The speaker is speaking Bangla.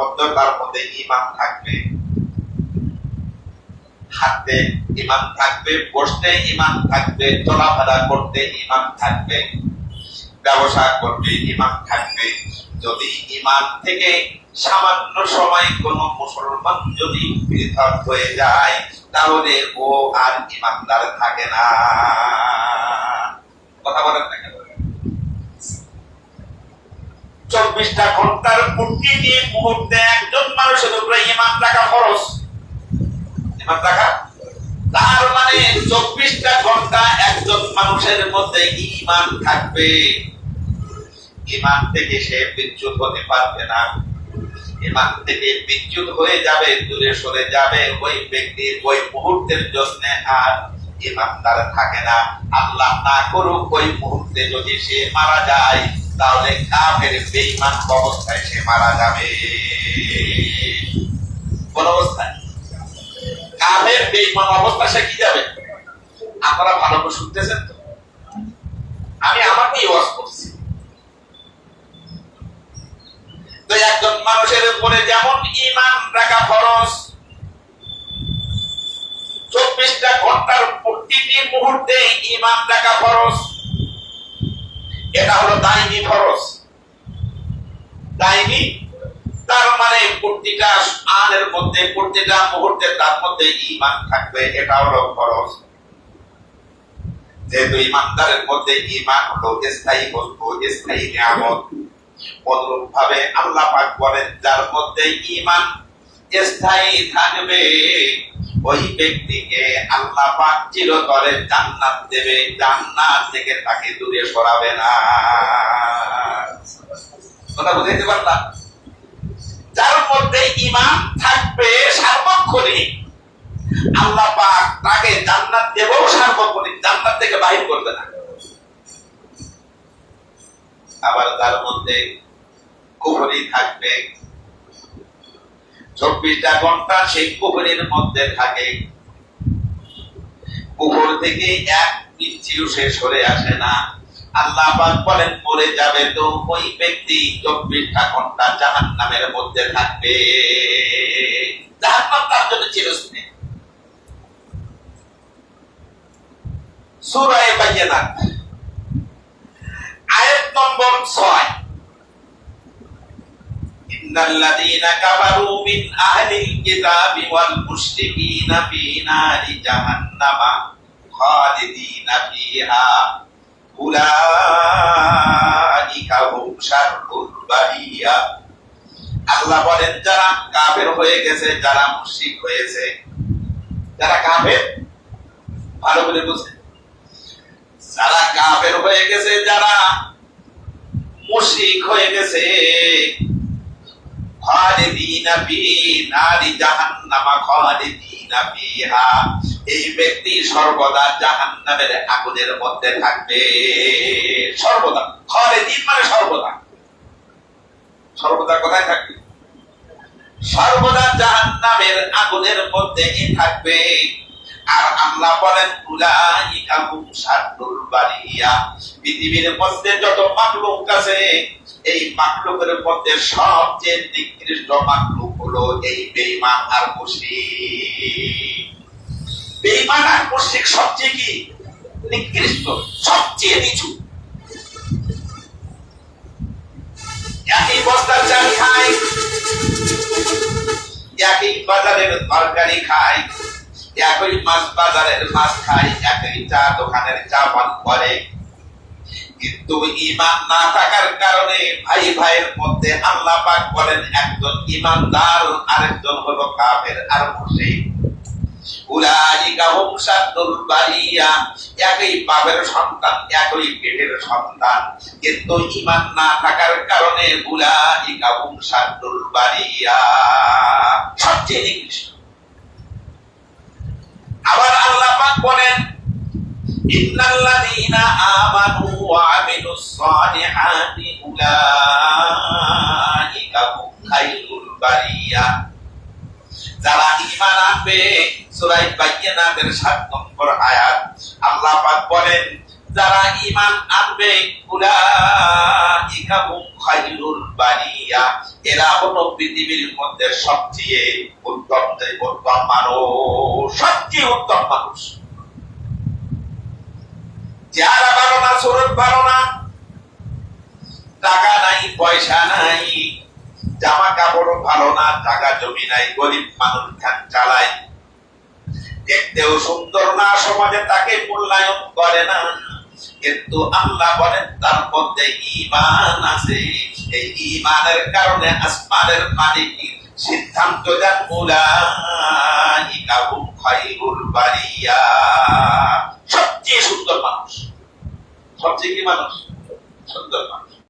মধ্যে তার মধ্যে ইমান থাকবে। হাঁটতে ইমান থাকবে, বসতে ইমান থাকবে, চলাফেরা করতে ইমান থাকবে, ব্যবসা করবে ইমান থাকবে। যদি ইমান থেকে সামান্য সময় কোন মুসলমান যদি পৃথক হয়ে যায়, তাহলে ও আর ইমানদার থাকে না। কথা বলেন না কেন? চব্বিশটা ঘণ্টার প্রতিটি মুহূর্তে একজন মানুষের উপরে ইমান রাখা খরচ ইমান রাখা? তার মানে চব্বিশটা ঘণ্টা একজন মানুষের মধ্যে ইমান থাকবে। ইমান থেকে সে বিচ্যুত হতে পারবে না। ইমান থেকে বিচ্যুত হয়ে যাবে, দূরে সরে যাবে ওই ব্যক্তির ওই মুহূর্তের জন্য আর ইমানদার থাকে না। আল্লাহ না করুক ওই মুহূর্তে যদি সে মারা যায় তাহলে কাফের বেঈমান অবস্থায় সে মারা যাবে। কোন অবস্থায়? কাফের বেঈমান অবস্থা সে কি যাবে? আপনারা ভালো করে শুনতেছেন তো? আমি আমাকেই ওয়াজ করছি। তো একজন মানুষের উপরে যেমন ইমান রাখা ফরজ, চব্বিশটা ঘণ্টার প্রতিটি মুহূর্তে ইমান রাখা ফরজ। এটা হলো দায়নি ফরজ। দায়নি তার মানে প্রতিটা আনের মধ্যে, প্রতিটা মুহূর্তে তার মধ্যে ইমান থাকবে, এটা হলো ফরজ। যেহেতু ইমানদারের মধ্যে ইমান হলো স্থায়ী বস্তু, স্থায়ী নিয়ামত। অনুরূপ ভাবে আল্লাহ পাক বলেন, যার মধ্যে ইমান স্থায়ী থাকবে ওই ব্যক্তিকে আল্লাহ পাক চিরতরে জান্নাত দেবে, জান্নাত থেকে তাকে দূরে সরাবে না। কথা বুঝাইতে পারলাম যার মধ্যে ইমান থাকবে সার্বক্ষণিক। আল্লাহ পাক তাকে জান্নাত দেবও সার্বক্ষণিক, জান্নাত থেকে বাহির করবে না। আবার তার মধ্যে কুহরি থাকবে চব্বিশটা ঘণ্টা সেই কুহরির মধ্যে থাকে। কুহর থেকে এক ইঞ্চিও সে সরে আসে না। আল্লাহ বলেন, মরে যাবে তো ওই ব্যক্তি চব্বিশটা ঘণ্টা জাহান নামের মধ্যে থাকবে। জাহান্নাম তার জন্য চিরস্থায়ী। সূরায়ে বায়্যিনাত আয়াত নম্বর ছয়। الذين كفروا من أهل الكتاب والمشركين في نار جهنم خالدين فيها أولئك هم شر البرية আল্লাহ বলেন যারা কাফের হয়ে গেছে যারা মুশরিক হয়েছে যারা কাফের ভালো করে বুঝে যারা কাফের হয়ে গেছে যারা মুশরিক হয়ে গেছে এই ব্যক্তি সর্বদা জাহান্নামের আগুনের মধ্যে থাকবে। সর্বদা। মানে সর্বদা। সর্বদা কোথায় থাকবে? সর্বদা আগুনের মধ্যে থাকবে। আর আল্লাহ বলেন পৃথিবীর মধ্যে যত মাখলুক আছে, এই মাখলুকের মধ্যে সবচেয়ে একই বস্তার খায় একই বাজারের তরকারি খায়, একই মাছ বাজারের মাছ খায়, একই চা দোকানের চা পান করে। কিন্তু ইমান না থাকার কারণে ভাই ভাইয়ের মধ্যে আল্লাহ পাক বলেন, একজন ইমানদার আরেকজন হলো কাফের আর মুশরিক। একই পেটের সন্তান। না থাকার কারণে সবচেয়ে আবার আল্লাহ পাক বলেন ইন্নাল্লাযীনা আমানু ওয়া আমিলুস সালিহাতি উলাইকা হুম খায়রুল বারিয়া। যারা ঈমান আনবে, সূরা বাইয়িনাতের 7 নম্বর আয়াত, আল্লাহ পাক বলেন, যারা ইমান আনবে, উলাইকা হুম খায়রুল এরা হলো পৃথিবীর মধ্যে সবচেয়ে উত্তম উত্তম মানুষ, সবচেয়ে উত্তম মানুষ। চেহারা ভালো না সুরত ভালো না। টাকা নাই, পয়সা নাই, জামা কাপড় ভালো না, টাকা জমি নাই, গরিব মানুষ ধ্যান চালায়। দেখতেও সুন্দর না, সমাজে তাকে মূল্যায়ন করে না। কিন্তু আল্লাহ বলেন, তার মধ্যে ইমান আছে। এই ইমানের কারণে আসমানের মালিক সিদ্ধান্ত দেন, উলাইকা হুম খায়রুল বারিয়া। সবচেয়ে সুন্দর মানুষ। সবচেয়ে কি মানুষ? সুন্দর মানুষ।